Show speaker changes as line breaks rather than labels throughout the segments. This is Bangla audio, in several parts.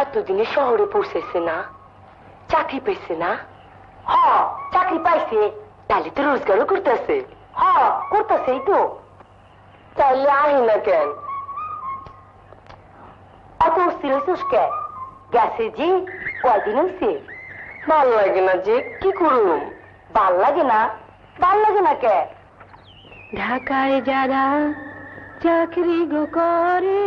এতদিনে শহরে পৌঁছেছে না। চাকরি পেয়েছে না। হ চাকরি পাইছে তাহলে তো রোজগারও করতেছে। হ করতেছেই তো। তাহলে আহে না কেন? অত অস্থির হয়েছিস কে? গেছে জি কয়দিন হয়েছে ভালো লাগে না যে কি করুম? ভালো লাগে না? ভালো লাগে না কে?
ঢাকায় যারা চাকরি গো করে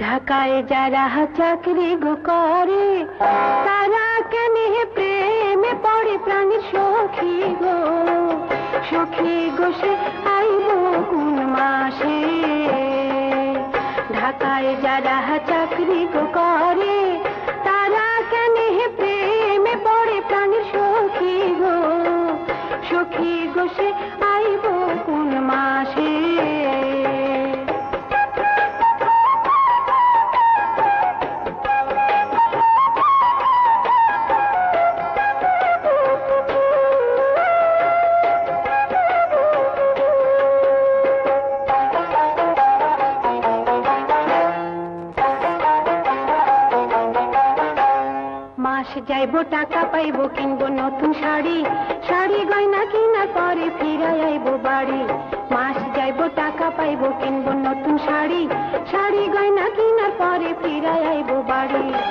ঢাকায় যারা চাকরি করে, তারা কেন প্রেমে পড়ে প্রাণী সখী গো? সখী গো সে আইব কোন মাসে। ঢাকায় যারা চাকরি করে যাইবো, টাকা পাইবো, কিনবো নতুন শাড়ি। শাড়ি গয়না কিনা পরে ফিরাই আইব বাড়ি। মাস যাইবো, টাকা পাইবো, কিনবো নতুন শাড়ি। শাড়ি গয়না কিনা পরে ফিরাই আইব বাড়ি।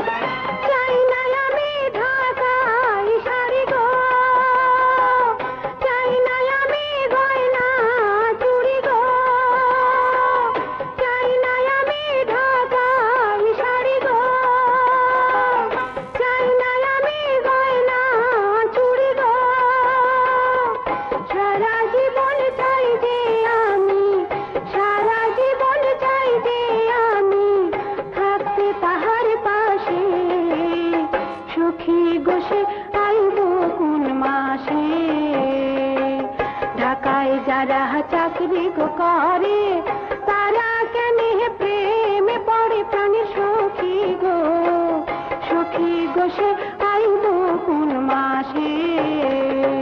গোসে আইব কোন মাসে। ঢাকায় যারা চাকরি গো করে, তারা কেন প্রেমে পড়ে প্রাণী সখী গো? সখী গোসে আইব কোন মাসে।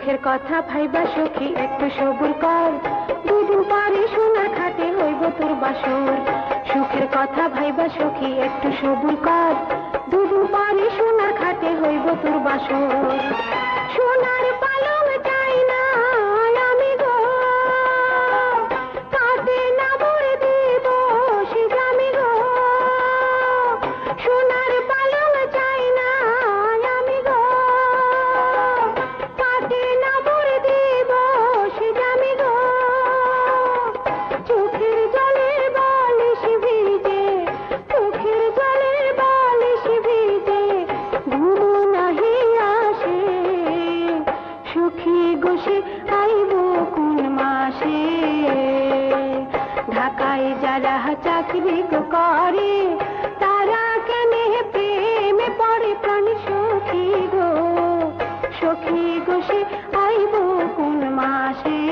সুখের কথা ভাইবা সখী, একটু সবুর কর। দুদিন পরে সোনা খাটে হইব তোর বাসর। সুখের কথা ভাইবা সখী, একটু সবুর কর। দুদিন পরে সোনা খাটে হইব তোর বাসর। বসে আইব কোন মাসে? ঢাকায় যারা চাকরি করে, তারা কেন প্রেমে পড়ে প্রাণ সখী গো? সখী গোসে আইব কোন মাসে?